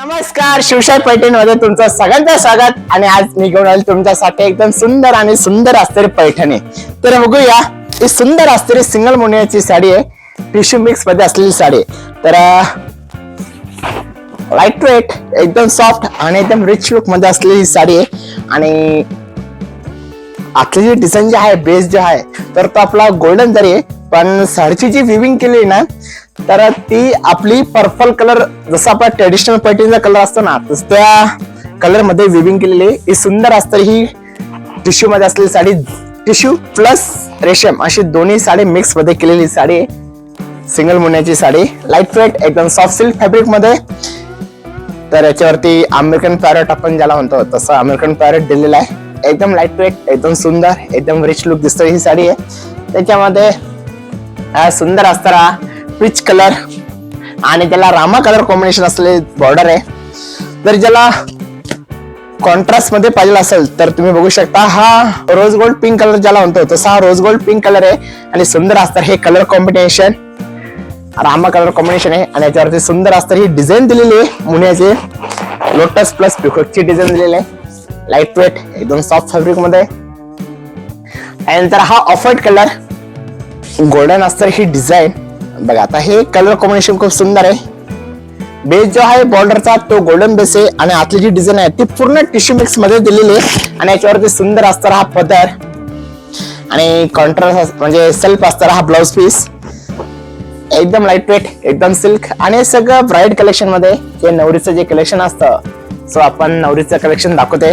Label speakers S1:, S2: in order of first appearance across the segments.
S1: नमस्कार शिवशाख पैठणमध्ये तुमचं सगळ्यांचं स्वागत. आणि आज मी घेऊन आलो तुमच्यासाठी एकदम सुंदर आणि सुंदर असणारी पैठणी. तर बघूया ही सुंदर असणारी सिंगल मुनियाची साडी आहे. टिश्यू मिक्समध्ये असलेली साडी तर लाइट वेट एकदम सॉफ्ट आणि एकदम रिच लुकमध्ये असलेली साडी आहे. आणि आतली जी डिझाईन जे आहे बेस जे आहे तर तो आपला गोल्डन जरी आहे पण साडीची जी विविंग केली ना तर ती आपली पर्पल कलर जसा आपला ट्रेडिशनल पैठणीचा कलर असतो ना तस त्या कलरमध्ये विविंग केलेली ही सुंदर असते ही टिश्यू मध्ये असलेली साडी टिश्यू प्लस रेशम अशी दोन्ही साडी मिक्समध्ये केलेली साडी आहे. सिंगल मुन्याची साडी लाइट वेट एकदम सॉफ्ट सिल्क फॅब्रिकमध्ये. तर याच्यावरती अमेरिकन पॅरेट आपण ज्याला म्हणतो तसं अमेरिकन पॅरेट दिलेला आहे. एकदम लाइट वेट एकदम सुंदर एकदम रिच लुक दिसतो ही साडी आहे. त्याच्यामध्ये सुंदर असताना पिच कलर आणि त्याला रामा कलर कॉम्बिनेशन असलेले बॉर्डर आहे. जर ज्याला कॉन्ट्रास्टमध्ये पाहिजे असेल तर तुम्ही बघू शकता हा रोज गोल्ड पिंक कलर ज्याला म्हणतो तसा हा रोज गोल्ड पिंक कलर आहे आणि सुंदर असतात हे colour combination Rama colour combination आहे. आणि याच्यावरती सुंदर असतं ही डिझाईन दिलेली आहे मुनियाची. लोटस प्लस पिकोकची डिझाईन दिलेली आहे. लाइट वेट एकदम सॉफ्ट फॅब्रिकमध्ये. त्यानंतर हा ऑफ कलर गोल्डन असतं ही डिझाईन बघा आता हे कलर कॉम्बिनेशन खूप सुंदर आहे. बेस जो आहे बॉर्डरचा तो गोल्डन बेस आहे आणि आतली जी डिझाईन आहे ती पूर्ण टिश्यू मिक्समध्ये दिलेली आहे आणि याच्यावरती सुंदर असताना हा पदर आणि कॉन्ट्रास्ट म्हणजे सेल्फ असताना हा ब्लाउज पीस एकदम लाइट वेट एकदम सिल्क आणि सगळं ब्राईड कलेक्शनमध्ये जे नवरीचं जे कलेक्शन असतं सो आपण नवरीचं कलेक्शन दाखवते.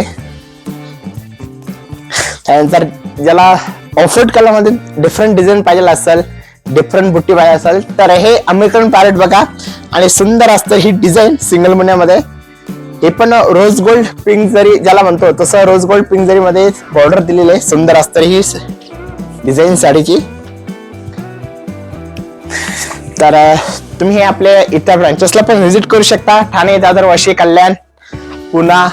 S1: त्यानंतर ज्याला ऑफर्ड कलरमध्ये डिफरंट डिझाईन पाहिजे असेल डिफरंट बुट्टी पाहिजे असेल तर हे अमेरिकन पॅरेट बघा. आणि सुंदर असतं ही डिझाईन सिंगल मुन्यामध्ये. हे पण रोज गोल्ड पिंक जरी ज्याला म्हणतो तसं रोज गोल्ड पिंक जरी मध्ये बॉर्डर दिलेली आहे. सुंदर असतं ही डिझाईन साडीची. तर तुम्ही हे आपल्या इतर ब्रांचेसला पण व्हिजिट करू शकता. ठाणे दादर वाशी कल्याण पुणा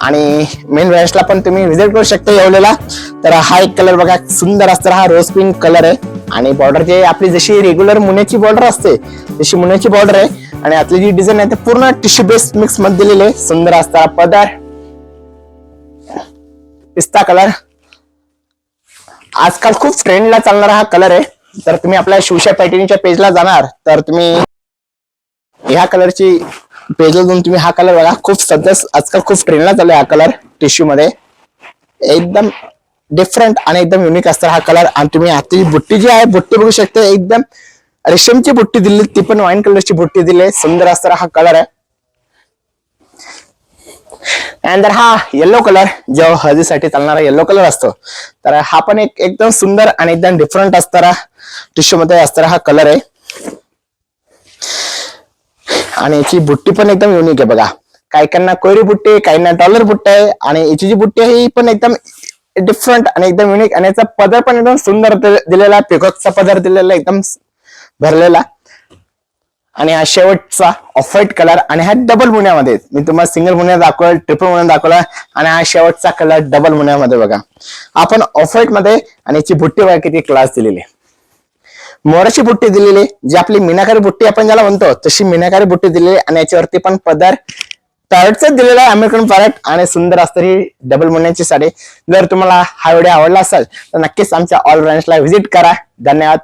S1: आणि मेन वेळेसला पण तुम्ही व्हिजिट करू शकता येवलेला. तर हा एक कलर बघा सुंदर असतो. हा रोज पिंक कलर आहे. आणि बॉर्डर जे आपली जशी रेग्युलर मुन्याची बॉर्डर असते तशी मुन्याची बॉर्डर आहे. आणि आतली जी डिझाईन आहे ते पूर्ण टिश्यू बेस्ट मिक्समध्ये दिलेले आहे. सुंदर असता पदर. पिस्ता कलर आजकाल खूप ट्रेंडला चालणारा हा कलर आहे. तर तुम्ही आपल्या शिवशा पॅटर्नच्या पेजला जाणार. तर तुम्ही ह्या कलरची पेजला जाऊन तुम्ही हा कलर बघा. खूप सध्या आजकाल खूप ट्रेंडला चालू आहे हा कलर टिश्यू मध्ये. एकदम डिफरंट आणि एकदम युनिक असतो हा कलर आणि तुम्ही आताची बुट्टी जी आहे बुट्टी बघू शकता एकदम रेशमची बुट्टी दिली ती पण वाईन कलरची बुट्टी दिली. आहे. सुंदर असणारा हा कलर आहे. त्यानंतर हा येलो कलर जो हळदीसाठी चालणारा येलो कलर असतो. तर हा पण एक एकदम सुंदर आणि एकदम डिफरंट असणारा टिश्यू मध्ये असणारा हा कलर आहे. आणि याची बुट्टी पण एकदम युनिक आहे बघा. काही काहींना कोयरी बुट्टी काहींना डॉलर बुट्टी आहे आणि याची जी बुट्टी आहे ही पण एकदम डिफरंट आणि एकदम युनिक आणि याचा पदर पण एकदम सुंदर दिलेला पिकॉकचा पदर दिलेला एकदम भरलेला. आणि हा शेवटचा ऑफ व्हाईट कलर आणि हा डबल मुन्यामध्ये. मी तुम्हाला सिंगल मुन्या दाखवला ट्रिपल मुन्या दाखवला आणि हा शेवटचा कलर डबल मुन्यामध्ये बघा. आपण ऑफ व्हाईटमध्ये आणि याची बुट्टी बघा किती क्लास दिलेली आहे. मोराची बुट्टी दिलेली जी आपली मीनाकारी बुट्टी आपण ज्याला म्हणतो तशी मीनाकारी बुट्टी दिलेली आणि याच्यावरती पण पदर पॅरेटच दिलेला आहे अमेरिकन पॅरेट आणि सुंदर असतं ही डबल मुन्याची साडी. जर तुम्हाला हा व्हिडिओ आवडला असेल तर नक्कीच आमच्या ऑल ब्रांचला व्हिजिट करा. धन्यवाद.